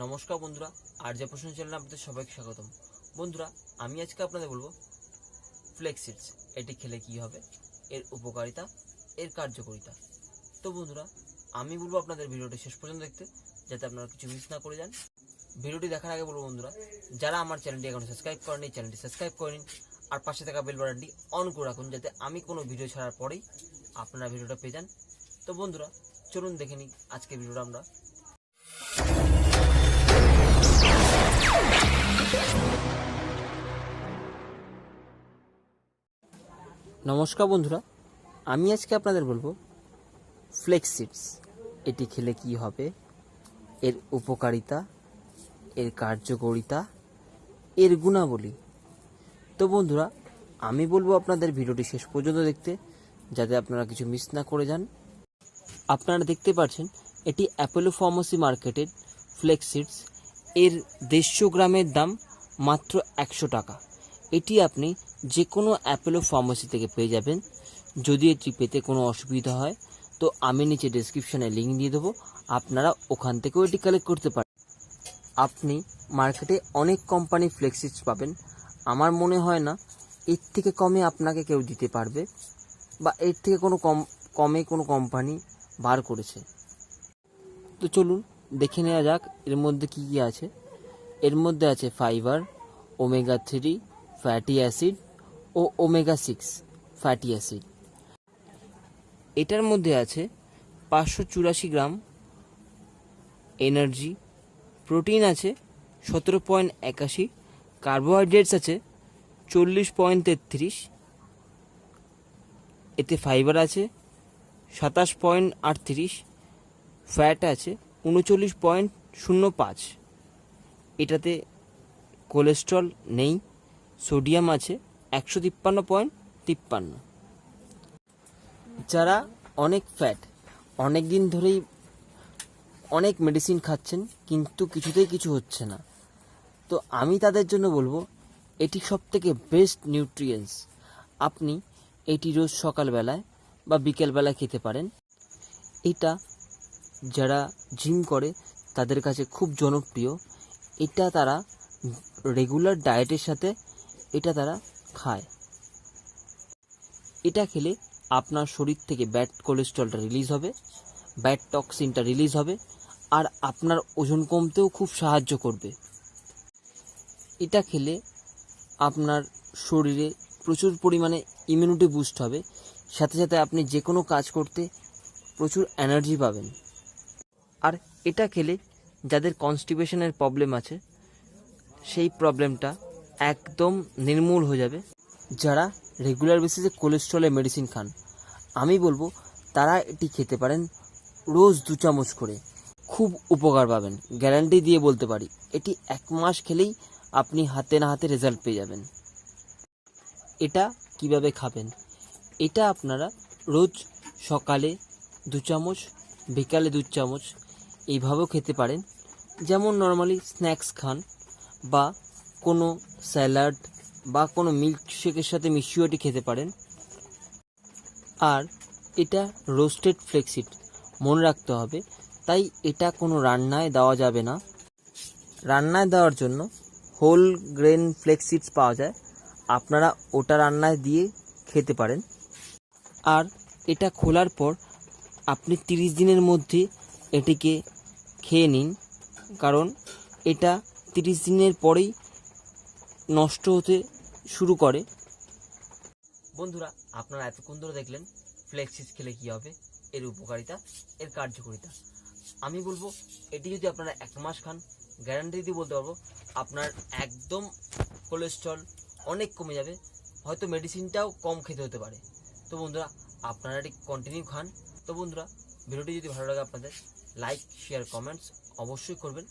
নমস্কার বন্ধুরা, আর যে প্রশ্ন চ্যানেলে আপনাদের সবাইকে স্বাগতম। বন্ধুরা, আমি আজকে আপনাদের বলব ফ্লেক্সিডস এটি খেলে কি হবে, এর উপকারিতা, এর কার্যকারিতা। তো বন্ধুরা, আমি বলব আপনাদের ভিডিওটি শেষ পর্যন্ত দেখতে, যাতে আপনারা কিছু মিস না করে যান। ভিডিওটি দেখার আগে বলব বন্ধুরা, যারা আমার চ্যানেলটি এখন সাবস্ক্রাইব করেনি চ্যানেলটি সাবস্ক্রাইব করে নিন, আর পাশে থাকা বেল বাটনটি অন করে রাখুন, যাতে আমি কোনো ভিডিও ছাড়ার পরেই আপনারা ভিডিওটা পেয়ে যান। তো বন্ধুরা, চলুন দেখে নিই আজকে ভিডিওটা আমরা। নমস্কার বন্ধুরা, আমি আজকে আপনাদের বলব ফ্লেক্সিডস এটি খেলে কি হবে? এর উপকারিতা, এর কার্যকারিতা, এর গুণাবলী। তো বন্ধুরা, আমি বলব আপনাদের ভিডিওটি শেষ পর্যন্ত দেখতে, যাতে আপনারা কিছু মিস না করে যান। আপনারা দেখতে পাচ্ছেন, এটি অ্যাপোলো ফার্মাসি মার্কেটের ফ্লেক্সিডস এর দেড়শো গ্রামের দাম মাত্র একশো টাকা। এটি আপনি যে কোনো অ্যাপেলো ফার্মাসি থেকে পেয়ে যাবেন। যদি এটি পেতে কোনো অসুবিধা হয়, তো আমি নিচে ডেসক্রিপশনে লিঙ্ক দিয়ে দেবো। আপনারা ওখান থেকেও এটি কালেক্ট করতে পারেন। আপনি মার্কেটে অনেক কোম্পানি ফ্লেক্সিডস পাবেন। আমার মনে হয় না এর থেকে কমে আপনাকে কেউ দিতে পারবে বা এর থেকে কোনো কম, কমে কোনো কোম্পানি বার করেছে। তো চলুন দেখে নেওয়া যাক এর মধ্যে কি কি আছে। এর মধ্যে আছে fibre omega three fatty acid ও ওমেগা সিক্স ফ্যাটি অ্যাসিড এটার মধ্যে আছে পাঁচশো চুরাশি গ্রাম এনার্জি প্রোটিন আছে সতেরো পয়েন্ট একাশি কার্বোহাইড্রেটস আছে চল্লিশ পয়েন্ট তেত্রিশ, এতে ফাইবার আছে সাতাশ পয়েন্ট আটত্রিশ ফ্যাট আছে উনচল্লিশ পয়েন্ট শূন্য পাঁচ। এটাতে কোলেস্ট্রল নেই সোডিয়াম আছে, একশো তিপ্পান্ন পয়েন্ট তিপ্পান্ন। যারা অনেক ফ্যাট অনেক দিন ধরেই অনেক মেডিসিন খাচ্ছেন, কিন্তু কিছুতেই কিছু হচ্ছে না। তো আমি তাদের জন্য বলব, এটি সব থেকে বেস্ট নিউট্রিয়েন্টস আপনি এটি রোজ সকালবেলায় বা বিকেলবেলায় খেতে পারেন। এটা যারা জিম করে, তাদের কাছে খুব জনপ্রিয়। এটা তারা রেগুলার ডায়েটের সাথে এটা তারা খায়। এটা খেলে আপনার শরীর থেকে ব্যাড কোলেস্ট্রলটা রিলিজ হবে, ব্যাড টক্সিনটা রিলিজ হবে, আর আপনার ওজন কমতেও খুব সাহায্য করবে। এটা খেলে আপনার শরীরে প্রচুর পরিমাণে ইমিউনিটি বুস্ট হবে। সাথে সাথে আপনি যে কোনো কাজ করতে প্রচুর এনার্জি পাবেন। আর এটা খেলে যাদের কনস্টিপেশনের প্রবলেম আছে, সেই প্রবলেমটা একদম নির্মূল হয়ে যাবে। যারা রেগুলার বেসিসে কোলেস্ট্রলের মেডিসিন খান, আমি বলব তারা এটি খেতে পারেন রোজ দু চামচ করে। খুব উপকার পাবেন গ্যারান্টি দিয়ে বলতে পারি। এটি এক মাস খেলেই আপনি হাতে না হাতে রেজাল্ট পেয়ে যাবেন। এটা কীভাবে খাবেন? এটা আপনারা রোজ সকালে দু চামচ, বিকালে দু চামচ এইভাবেও খেতে পারেন। যেমন নর্মালি স্ন্যাক্স খান বা কোনো স্যালাড বা কোনো মিল্ক শেকের সাথে মিশিয়েও এটি খেতে পারেন। আর এটা রোস্টেড ফ্লেক্সিড মনে রাখতে হবে। তাই এটা কোনো রান্নায় দেওয়া যাবে না। রান্নায় দেওয়ার জন্য হোল গ্রেন ফ্লেক্সিডস পাওয়া যায়। আপনারা ওটা রান্নায় দিয়ে খেতে পারেন। আর এটা খোলার পর আপনি তিরিশ দিনের মধ্যে এটিকে খেয়ে নিন, কারণ এটা তিরিশ দিনের পরেই নষ্ট হতে শুরু করে। বন্ধুরা, আপনারা এতক্ষণ ধরে দেখলেন ফ্লেক্সিস খেলে কি হবে, এর উপকারিতা, এর কার্যকারিতা। আমি বলব, এটি যদি আপনারা এক মাস খান গ্যারান্টি দিয়ে বলতে পারব, আপনার একদম কোলেস্ট্রল অনেক কমে যাবে, হয়তো মেডিসিনটাও কম খেতে হতে পারে। তো বন্ধুরা, আপনারা এটি কন্টিনিউ খান। তো বন্ধুরা, ভিডিওটি যদি ভালো লাগে আপনাদের লাইক শেয়ার কমেন্টস অবশ্যই করবেন।